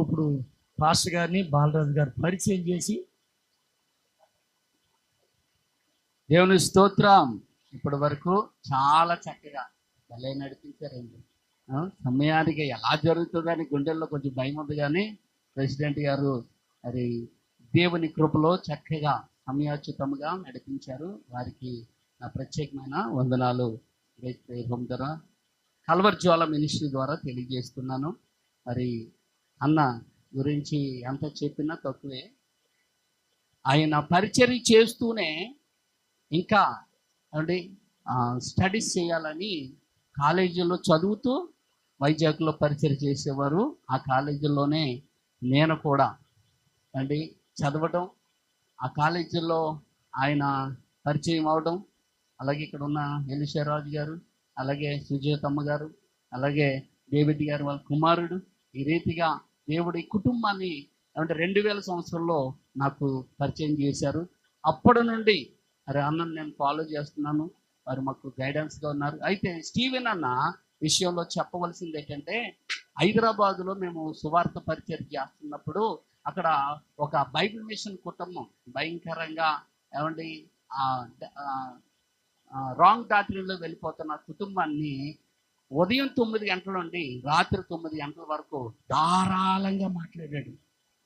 ఇప్పుడు పాస్టర్ గారిని బాలరాజు గారు పరిచయం చేసి దేవుని స్తోత్రం. ఇప్పటి వరకు చాలా చక్కగా భలే నడిపించారండి. సమయానికి ఎలా జరుగుతుందని గుండెల్లో కొంచెం భయం ఉంది కానీ ప్రెసిడెంట్ గారు మరి దేవుని కృపలో చక్కగా సమయోచితముగా నడిపించారు. వారికి నా ప్రత్యేకమైన వందనాలు. హోమ్ ద్వారా కల్వర్ జ్వాల మినిస్ట్రీ ద్వారా తెలియజేస్తున్నాను. మరి అన్న గురించి ఎంత చెప్పినా తక్కువే. ఆయన పరిచర్య చేస్తూనే ఇంకా అంటే స్టడీస్ చేయాలని కాలేజీలో చదువుతూ వైజాగ్లో పరిచయం చేసేవారు. ఆ కాలేజీలోనే నేను కూడా అండి చదవడం ఆ కాలేజీలో ఆయన పరిచయం అవడం అలాగే ఇక్కడ ఉన్న ఎలిషారాజు గారు అలాగే సుజాతమ్మ గారు అలాగే డేవిడ్ గారు వాళ్ళ కుమారుడు ఈ రీతిగా దేవుడి కుటుంబాన్ని అంటే రెండు వేల సంవత్సరంలో నాకు పరిచయం చేశారు. అప్పటి నుండి అరే అన్నను నేను ఫాలో చేస్తున్నాను వారు మాకు గైడెన్స్గా ఉన్నారు. అయితే స్టీవెన్ అన్న విషయంలో చెప్పవలసింది ఏంటంటే హైదరాబాదులో మేము సువార్త పరిచయం చేస్తున్నప్పుడు అక్కడ ఒక బైబిల్ మిషన్ కుటుంబం భయంకరంగా ఏమండి రాంగ్ డాక్టరీలో వెళ్ళిపోతున్న కుటుంబాన్ని ఉదయం తొమ్మిది గంటల నుండి రాత్రి తొమ్మిది గంటల వరకు ధారాళంగా మాట్లాడాడు.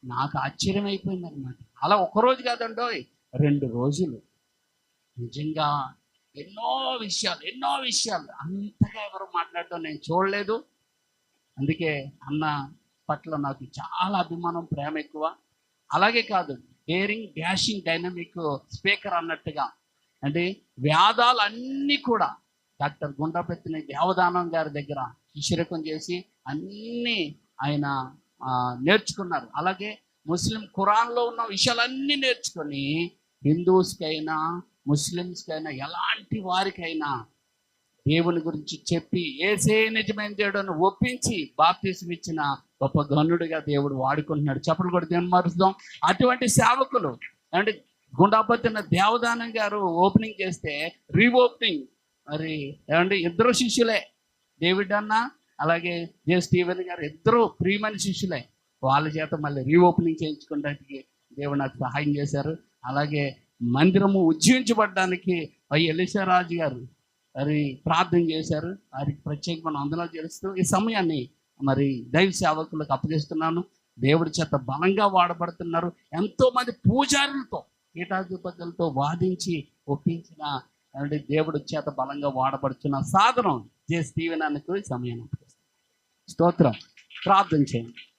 నాకు ఆశ్చర్యం అయిపోయింది అనమాట అలా ఒకరోజు కాదండోయ్ రెండు రోజులు. నిజంగా ఎన్నో విషయాలు ఎన్నో విషయాలు. అంతగా ఎవరు మాట్లాడడం నేను చూడలేదు. అందుకే అన్న పట్ల నాకు చాలా అభిమానం ప్రేమ ఎక్కువ. అలాగే కాదు డేరింగ్ డాషింగ్ డైనమిక్ స్పీకర్ అన్నట్టుగా. అంటే వేదాలు అన్నీ కూడా డాక్టర్ గుండపెత్తిన దేవదానం గారి దగ్గర శిశిరకం చేసి అన్నీ ఆయన ఆ, నేర్చుకున్నారు. అలాగే ముస్లిం ఖురాన్లో ఉన్న విషయాలన్నీ నేర్చుకొని హిందూస్కైనా ముస్లిమ్స్కైనా ఎలాంటి వారికైనా దేవుని గురించి చెప్పి ఏసే నిజమైన దేవుడు ఒప్పించి బాప్తీసం ఇచ్చిన గొప్ప గనుడిగా దేవుడు వాడుకుంటున్నాడు. చెప్పలు కూడా దేవుని మారుస్తాం. అటువంటి సేవకులు అంటే గుండాపతిన దేవదానం గారు ఓపెనింగ్ చేస్తే రీఓపెనింగ్ మరి ఏమంటే ఇద్దరు శిష్యులే. డేవిడ్ అన్న అలాగే జే. స్టీవెన్ గారు ఇద్దరు ప్రియమైన శిష్యులే. వాళ్ళ చేత మళ్ళీ రీఓపెనింగ్ చేయించుకోవడానికి దేవుడు నాకు సహాయం చేశారు. అలాగే మందిరము ఉజ్జీవించబడడానికి వై గారు మరి ప్రార్థన చేశారు. వారికి ప్రత్యేకమైన వందనాలు చేస్తూ ఈ సమయాన్ని మరి దైవ సేవకులకు అప్పగిస్తున్నాను. దేవుడి చేత బలంగా వాడబడుతున్నారు. ఎంతో మంది పూజారులతో కీటాధిపతులతో వాదించి ఒప్పించిన అంటే దేవుడు చేత బలంగా వాడబడుతున్న సాధనం జే స్టీవెన్ అన్నకు స్తోత్రం. ప్రార్థన చేయండి.